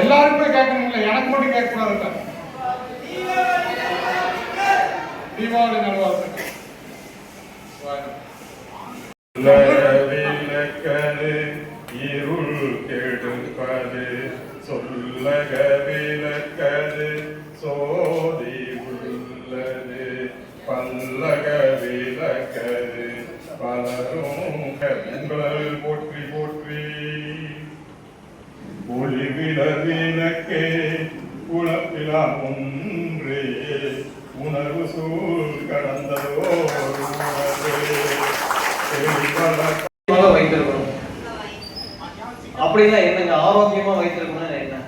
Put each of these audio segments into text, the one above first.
எல்லாருக்குமே கேட்கணும் இல்லை எனக்கு மட்டும் கேட்கக்கூடாது தீபாவளி நல்வாழ்த்துக்கள். விளக்கது இருள் கெடுப்பது சொல்லக விளக்கது சோதி உள்ளது பல்லக விளக்கது பலரும் போற்றி போற்றி ஒளிவிடவினக்கே உழப்பிலா ஒன்றே உணர்வு சூழ் கடந்ததோ வைத்திருக்கணும். அப்படின்னா என்னங்க? ஆரோக்கியமா வைத்திருக்கணும்னா என்ன?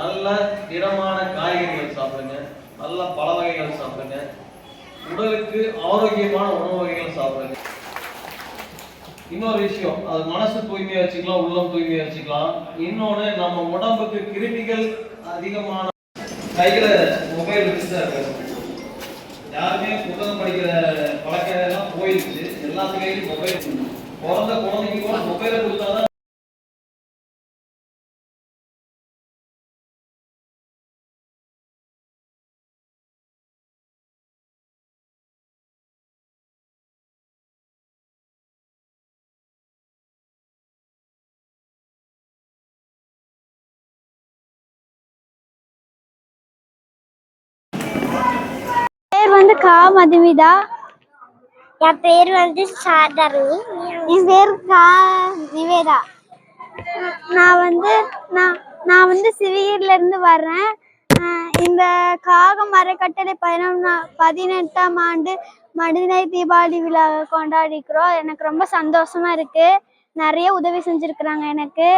நல்ல திடமான காய்கறிகள் சாப்பிடுங்க. நல்ல பழ வகைகள் சாப்பிடுங்க. உடலுக்கு ஆரோக்கியமான உணவு வகைகள் சாப்பிடுங்க. இன்னொரு விஷயம் அது மனசு தூய்மையா வச்சுக்கலாம் உள்ளம் தூய்மையா வச்சுக்கலாம். இன்னொன்னு நம்ம உடம்புக்கு கிருமிகள் அதிகமான கையில மொபைல் வச்சுதான் யாருமே புத்தகம் படிக்கிற பழக்கம் எல்லாம் போயிடுச்சு. எல்லாத்து கையிலும் மொபைல் பிறந்த குழந்தைக்கு கூட மொபைலை கொடுத்தாதான் வந்து கா மதுமிதா? என் பேர் வந்து சாதரணி. என் பேர் கா நிவேதா. நான் வந்து நான் நான் வந்து சிவகிரில இருந்து வர்றேன். இந்த காகம் மரக்கட்டளை பதினொன்னா பதினெட்டாம் ஆண்டு மனிதனை தீபாவளி விழா கொண்டாடிக்கிறோம். எனக்கு ரொம்ப சந்தோஷமா இருக்கு. நிறைய உதவி செஞ்சிருக்கிறாங்க எனக்கு.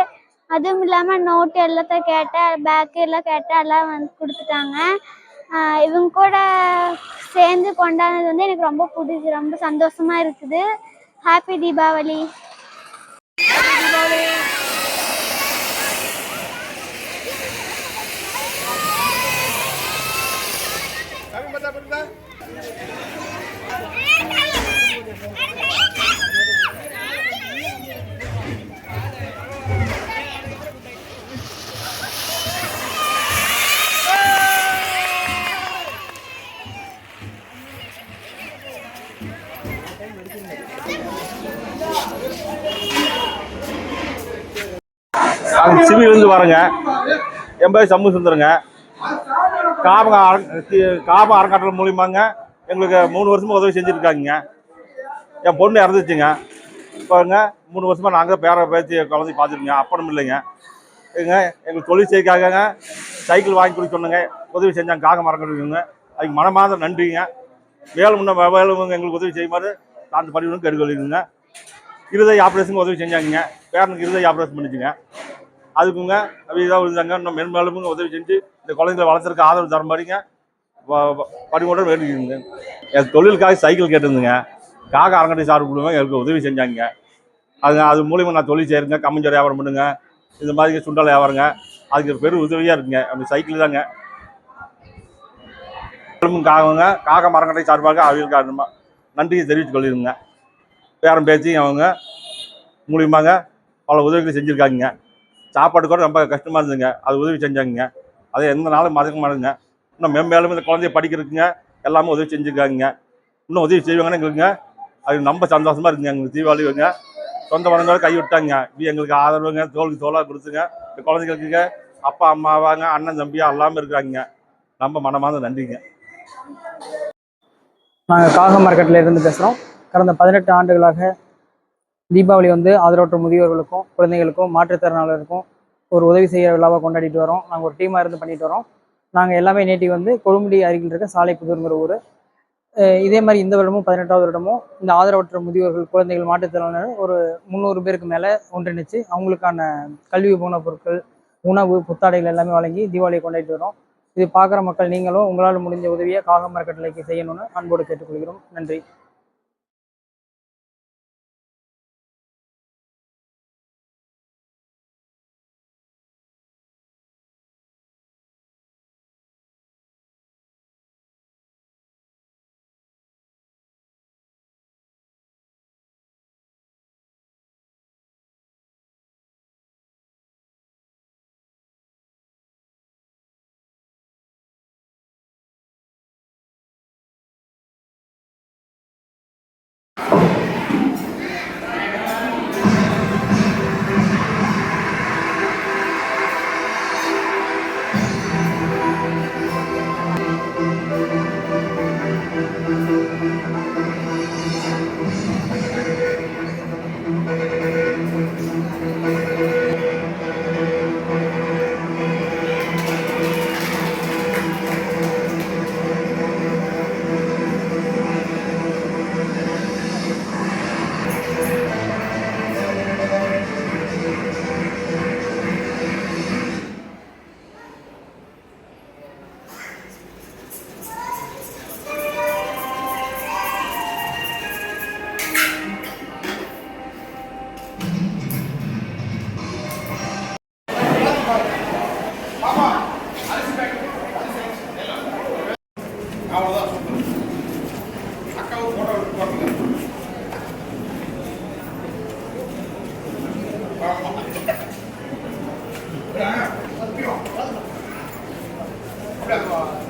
அதுவும் இல்லாம நோட்டு எல்லாத்தையும் கேட்டேன் பேக்கு எல்லாம் கேட்டேன் எல்லாம் வந்து கொடுத்துட்டாங்க. இவங்க கூட சேர்ந்து கொண்டாடுறது வந்து எனக்கு ரொம்ப பிடிச்சி ரொம்ப சந்தோஷமா இருக்குது. ஹாப்பி தீபாவளி சிவிலேருந்து வரேங்க என் பேர் சமூக சுந்தருங்க காபக அற- தி- காப அறக்கட்டளை மூலியமாங்க எங்களுக்கு மூணு வருஷமாக உதவி செஞ்சுருக்காங்க. என் பொண்ணு இறந்துச்சுங்க. இப்போங்க மூணு வருஷமாக நாங்கள் பேர பேச்சு குழந்தை பார்த்துருங்க அப்பனும் இல்லைங்க. எங்க எங்களுக்கு தொழில் செய்யக்காகங்க. சைக்கிள் வாங்கி கொடுக்க சொன்னங்க. உதவி செஞ்சாங்க. காக மரக்கட்டுங்க அதுக்கு மனமாத நன்றிங்க. வேலை முன்ன மேலும் எங்களுக்கு உதவி செய்யுமாறு அந்த படிவுன்னு கெடுக்கலிங்க இருதய ஆப்ரேஷனுக்கு உதவி செஞ்சாங்க பேரனுக்கு இருதய ஆப்ரேஷன் பண்ணிச்சுங்க. அதுக்குங்க இதாக இருந்தாங்க. இன்னும் மென்மேலும் உதவி செஞ்சு இந்த குழந்தைகளை வளர்த்துறதுக்கு ஆதரவு தர மாதிரிங்க பணிவோட வேண்டிக்குங்க என் தொழிலுக்காக சைக்கிள் கேட்டிருந்தேங்க. காக அரங்கடை சார்பு எனக்கு உதவி செஞ்சாங்க. அது அது மூலிமா நான் தொழில் செய்கிறேங்க கம்மஞ்சோட வியாபாரம் பண்ணுங்க. இந்த மாதிரி சுண்டல் வியாபாரங்க. அதுக்கு பெரும் உதவியாக இருக்குங்க. அந்த சைக்கிள் தாங்க. காகங்க காக மரங்கடை சார்பாக காரணமாக நன்றியை தெரிவித்துக் கொள்ளிருங்க பேரம் பேச்சு அவங்க மூலியமாக பல உதவிகளை செஞ்சுருக்காங்க சாப்பாடு கூட ரொம்ப கஷ்டமாக இருந்துங்க. அது உதவி செஞ்சாங்க அதை எந்த நாளும் மறக்க மாட்டேங்க. இன்னும் மேம்பேலும் இந்த குழந்தைய படிக்கிறதுக்குங்க எல்லாமே உதவி செஞ்சுருக்காங்க இன்னும் உதவி செய்வாங்கன்னு எங்களுக்குங்க அது ரொம்ப சந்தோஷமாக இருக்குங்க. எங்களுக்கு தீபாவளிங்க சொந்த பணங்களோட கை விட்டாங்க. இது எங்களுக்கு ஆதரவுங்க தோலுக்கு தோலாக கொடுத்துங்க. இந்த குழந்தைங்களுக்குங்க அப்பா அம்மாவாங்க அண்ணன் தம்பியாக எல்லாமே இருக்காங்க ரொம்ப மனமார்ந்த நன்றிங்க. நாங்கள் காக மார்க்கெட்டில் இருந்து பேசுகிறோம் கடந்த பதினெட்டு ஆண்டுகளாக தீபாவளி வந்து ஆதரவற்ற முதியோர்களுக்கும் குழந்தைகளுக்கும் மாற்றுத்திறனாளருக்கும் ஒரு உதவி செய்கிற விழாவாக கொண்டாடிட்டு வரோம். நாங்கள் ஒரு டீமாக இருந்து பண்ணிட்டு வரோம். நாங்கள் எல்லாமே நேட்டிவ் வந்து கொழும்புடி அருகில் இருக்க சாலை புதூருங்கிற ஊர். இதே மாதிரி இந்த வருடமும் பதினெட்டாவது வருடமும் இந்த ஆதரவற்ற முதியோர்கள் குழந்தைகள் மாற்றுத்திறனாளர் ஒரு முந்நூறு பேருக்கு மேலே ஒன்றிணைச்சு அவங்களுக்கான கல்வி போன பொருட்கள் உணவு புத்தாடைகள் எல்லாமே வழங்கி தீபாவளியை கொண்டாடிட்டு வரோம். இது பார்க்குற மக்கள் நீங்களும் உங்களால் முடிஞ்ச உதவியை காகம் மரக்கட்டளைக்கு செய்யணும்னு அன்போடு கேட்டுக்கொள்கிறோம். நன்றி. அவ்வளோதான் சூப்பர் அக்காவுக்கு ஃபோட்டோ எடுத்து போட்டுங்க இதெல்லாம்